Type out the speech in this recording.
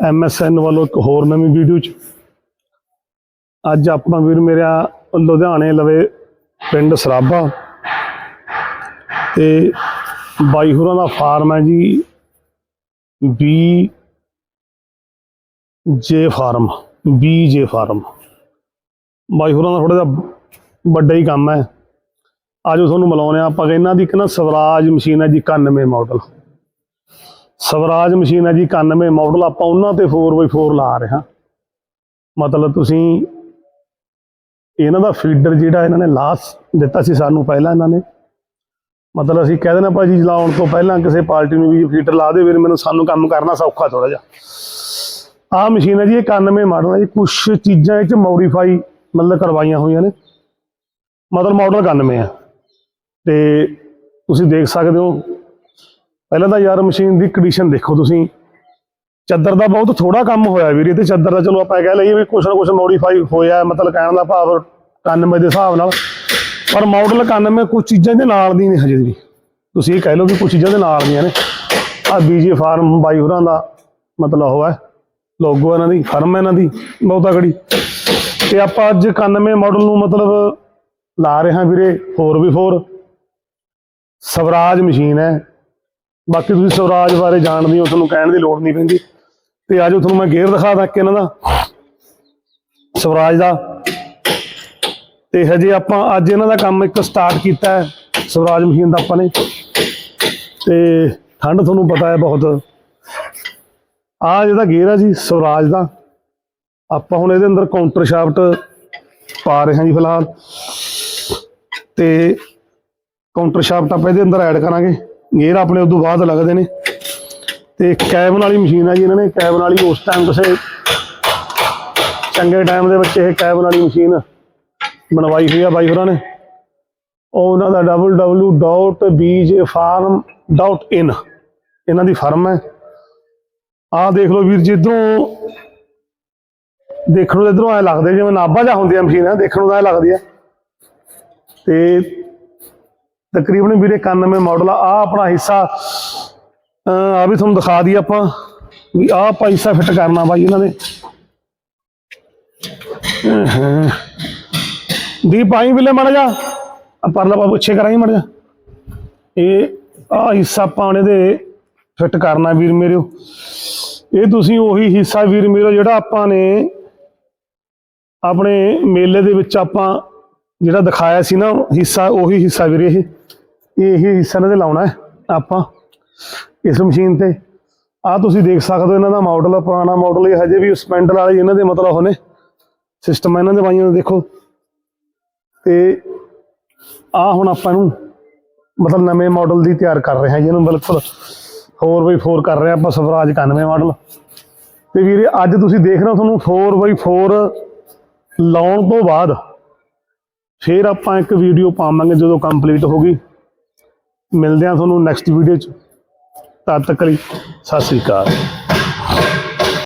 ਐਮਐਸਐਨ ਵੱਲੋਂ ਇੱਕ ਹੋਰ ਨਵੀਂ ਵੀਡੀਓ ਚ ਅੱਜ ਆਪਣਾ ਵੀਰ ਮੇਰਾ ਲੁਧਿਆਣੇ ਲਵੇ ਪਿੰਡ ਸਰਾਭਾ ਤੇ ਬਾਈ ਹੋਰਾਂ ਦਾ ਫਾਰਮ ਹੈ ਜੀ B J farm B J farm ਬਾਈ ਹੋਰਾਂ ਦਾ ਥੋੜਾ ਜਿਹਾ ਵੱਡਾ ਹੀ ਕੰਮ ਹੈ। ਆਜੋ ਤੁਹਾਨੂੰ ਮਿਲਾਉਂਦੇ ਹਾਂ। ਆਪਾਂ ਇਹਨਾਂ ਦੀ ਇੱਕ ਨਾ ਸਵਰਾਜ ਮਸ਼ੀਨ ਹੈ ਜੀ 91 ਮਾਡਲ ਸਵਰਾਜ ਮਸ਼ੀਨ ਹੈ ਜੀ 91 ਮਾਡਲ ਆਪਾਂ ਉਹਨਾਂ ਤੇ 4x4 ਲਾ ਰਹੇ ਹਾਂ। ਮਤਲਬ ਤੁਸੀਂ ਇਹਨਾਂ ਦਾ ਫੀਡਰ ਜਿਹੜਾ ਇਹਨਾਂ ਨੇ ਲਾਸ ਦਿੱਤਾ ਸੀ ਸਾਨੂੰ ਪਹਿਲਾਂ ਇਹਨਾਂ ਨੇ। ਮਤਲਬ ਅਸੀਂ ਕਹਿ ਦੇਣਾ ਭਾਜੀ ਲਾਉਣ ਤੋਂ ਪਹਿਲਾਂ ਕਿਸੇ ਪਾਰਟੀ ਨੂੰ ਵੀ ਫੀਡਰ ਲਾ ਦੇ ਵੀਰ ਮੈਨੂੰ ਸਾਨੂੰ ਕੰਮ ਕਰਨਾ ਸੌਖਾ ਥੋੜਾ ਜਿਹਾ। ਆਹ ਮਸ਼ੀਨ ਹੈ ਜੀ ਇਹ 91 ਮਾਡਲ ਹੈ ਜੀ ਕੁਝ ਚੀਜ਼ਾਂ ਇਹ ਚ ਮੋਡੀਫਾਈ ਮਤਲਬ ਕਰਵਾਈਆਂ ਹੋਈਆਂ ਨੇ। ਮਤਲਬ ਮਾਡਲ 91 ਆ ਤੇ ਤੁਸੀਂ ਦੇਖ ਸਕਦੇ ਹੋ ਪਹਿਲਾਂ ਤਾਂ ਯਾਰ ਮਸ਼ੀਨ ਦੀ ਕੰਡੀਸ਼ਨ ਦੇਖੋ ਤੁਸੀਂ। ਚੱਦਰ ਦਾ ਬਹੁਤ ਥੋੜਾ ਕੰਮ ਹੋਇਆ ਵੀਰੇ, ਤੇ ਚੱਦਰ ਦਾ ਚਲੋ ਆਪਾਂ ਕਹਿ ਲਈਏ ਵੀ ਕੁਛ ਨਾ ਕੁਛ ਮੋਡੀਫਾਈ ਹੋਇਆ, ਮਤਲਬ ਕਹਿਣ ਦਾ ਭਾਵ 91 ਦੇ ਹਿਸਾਬ ਨਾਲ। ਪਰ ਮਾਡਲ 91 ਕੁਝ ਚੀਜ਼ਾਂ ਦੇ ਨਾਲ ਦੀ ਨੇ ਹਜੇ ਵੀ। ਤੁਸੀਂ ਇਹ ਕਹਿ ਲਓ ਵੀ ਕੁਝ ਚੀਜ਼ਾਂ ਦੇ ਨਾਲ ਦੀਆਂ ਨੇ। ਆ ਬੀਜੀ ਫਾਰਮ ਬਾਈ ਹੋਰਾਂ ਦਾ ਮਤਲਬ ਉਹ ਹੈ ਲੋਗੋ ਇਹਨਾਂ ਦੀ ਫਰਮ ਇਹਨਾਂ ਦੀ, ਬਹੁਤਾ ਤਕੜੀ ਤੇ ਆਪਾਂ ਅੱਜ 91 ਮਾਡਲ ਨੂੰ ਮਤਲਬ ਲਾ ਰਹੇ ਹਾਂ ਵੀਰੇ 4v4 ਸਵਰਾਜ ਮਸ਼ੀਨ ਹੈ। ਬਾਕੀ ਤੁਸੀਂ ਸਵਰਾਜ ਬਾਰੇ ਜਾਣਦੇ ਹੋ, ਤੁਹਾਨੂੰ ਕਹਿਣ ਦੀ ਲੋੜ ਨਹੀਂ ਪੈਂਦੀ। ਤੇ ਆਜੋ ਤੁਹਾਨੂੰ ਮੈਂ ਗੇਅਰ ਦਿਖਾ ਦਾਂ ਕਿ ਇਹਨਾਂ ਦਾ, ਸਵਰਾਜ ਦਾ। ਤੇ ਹਜੇ ਆਪਾਂ ਅੱਜ ਇਹਨਾਂ ਦਾ ਕੰਮ ਇੱਕ ਸਟਾਰਟ ਕੀਤਾ ਹੈ, ਸਵਰਾਜ ਮਸ਼ੀਨ ਦਾ ਆਪਾਂ ਨੇ। ਤੇ ਠੰਡ ਤੁਹਾਨੂੰ ਪਤਾ ਹੈ ਬਹੁਤ। ਆ ਜਿਹਦਾ ਗੇਅਰ ਹੈ ਜੀ, ਸਵਰਾਜ ਦਾ, ਆਪਾਂ ਹੁਣ ਇਹਦੇ ਅੰਦਰ ਕਾਊਂਟਰ ਸ਼ਾਫਟ ਪਾ ਰਹੇ ਹਾਂ ਜੀ ਫਿਲਹਾਲ। ਤੇ ਕਾਊਂਟਰ ਸ਼ਾਫਟ ਆਪਾਂ ਇਹਦੇ ਅੰਦਰ ਐਡ ਕਰਾਂਗੇ। ਗੇਅਰ ਆਪਣੇ ਉਦੋਂ ਬਾਅਦ ਲੱਗਦੇ ਨੇ। ਤੇ ਕੈਬਨ ਵਾਲੀ ਮਸ਼ੀਨ ਆ ਜੀ ਇਹਨਾਂ ਨੇ। ਕੈਬਨ ਵਾਲੀ ਉਸ ਟਾਈਮ ਕਿਸੇ ਚੰਗੇ ਟਾਈਮ ਦੇ ਵਿੱਚ ਇਹ ਕੈਬਨ ਵਾਲੀ ਮਸ਼ੀਨ ਬਣਵਾਈ ਹੋਈ ਆ ਬਾਈ ਹੋਰਾਂ ਨੇ। ਉਹ ਉਹਨਾਂ ਦਾ www.bjfarm.in ਇਹਨਾਂ ਦੀ ਫਰਮ ਹੈ। ਆਹ ਦੇਖ ਲਓ ਵੀਰ ਜੀ, ਇੱਧਰੋਂ ਦੇਖਣ ਨੂੰ ਇਧਰੋਂ ਐ ਲੱਗਦੇ ਜਿਵੇਂ ਨਾਭਾ ਜਾ ਹੁੰਦੀਆਂ ਮਸ਼ੀਨਾਂ, ਦੇਖਣ ਨੂੰ ਤਾਂ ਐ ਲੱਗਦੀ ਆ ਤੇ ਤਕਰੀਬਨ ਵੀਰੇ 91 ਮਾਡਲ ਆ, ਆਹ ਆਪਣਾ ਹਿੱਸਾ ਆ ਵੀ ਤੁਹਾਨੂੰ ਦਿਖਾ ਦਈਏ ਆਪਾਂ ਵੀ ਆਹ ਆਪਾਂ ਹਿੱਸਾ ਫਿੱਟ ਕਰਨਾ ਬਾਈ ਇਹਨਾਂ ਨੇ। ਅਹਾਂ। ਦੀਪ, ਆਈ ਬਿਲੇ ਮੜ ਜਾ ਆ ਪਰਲਾ ਬਾਬੂ ਪਿੱਛੇ ਕਰਾਈ ਮੜ ਜਾ ਇਹ ਆਹ ਹਿੱਸਾ ਆਪਾਂ ਹੁਣ ਇਹਦੇ ਫਿੱਟ ਕਰਨਾ ਵੀਰ ਮੇਰਿਓ। ਇਹ ਤੁਸੀਂ ਉਹੀ ਹਿੱਸਾ ਵੀਰ ਮੇਰੋ ਜਿਹੜਾ ਆਪਾਂ ਨੇ ਆਪਣੇ ਮੇਲੇ ਦੇ ਵਿੱਚ ਆਪਾਂ ਜਿਹੜਾ ਦਿਖਾਇਆ ਸੀ ਨਾ, ਹਿੱਸਾ, ਉਹੀ ਹਿੱਸਾ ਵੀਰੇ ਇਹ। ਇਹ ਇਹ ਹਿੱਸਾ ਇਹਨਾਂ ਦੇ ਲਾਉਣਾ ਹੈ ਆਪਾਂ ਇਸ ਮਸ਼ੀਨ ਤੇ। ਆ ਤੁਸੀਂ ਦੇਖ ਸਕਦੇ ਹੋ ਇਹਨਾਂ ਦਾ ਮਾਡਲ ਪੁਰਾਣਾ ਮਾਡਲ ਇਹ ਹਜੇ ਵੀ ਸਪੈਂਡਲ ਵਾਲੇ ਇਹਨਾਂ ਦੇ ਮਤਲਬ ਹੋਣੇ। ਸਿਸਟਮ ਇਹਨਾਂ ਦੇ ਬਾਈਆਂ ਦਾ, ਦੇਖੋ। ਤੇ ਆ ਹੁਣ ਆਪਾਂ ਨੂੰ ਮਤਲਬ ਨਵੇਂ ਮਾਡਲ ਦੀ ਤਿਆਰ ਕਰ ਰਹੇ ਹਾਂ ਜੀ ਇਹਨੂੰ ਬਿਲਕੁਲ। 4x4 ਕਰ ਰਹੇ ਹਾਂ ਆਪਾਂ, ਸਵਰਾਜ 91 ਮਾਡਲ ਤੇ ਵੀਰੇ, ਅੱਜ ਤੁਸੀਂ ਦੇਖ ਰਹੇ ਹੋ ਤੁਹਾਨੂੰ 4x4 ਲਾਉਣ ਤੋਂ ਬਾਅਦ ਫਿਰ ਆਪਾਂ ਇੱਕ ਵੀਡੀਓ ਪਾਵਾਂਗੇ ਜਦੋਂ ਕੰਪਲੀਟ ਹੋ ਗਈ। ਮਿਲਦੇ ਹਾਂ ਤੁਹਾਨੂੰ ਨੈਕਸਟ ਵੀਡੀਓ 'ਚ। ਤਦ ਤੱਕ ਲਈ ਸਤਿ ਸ੍ਰੀ ਅਕਾਲ।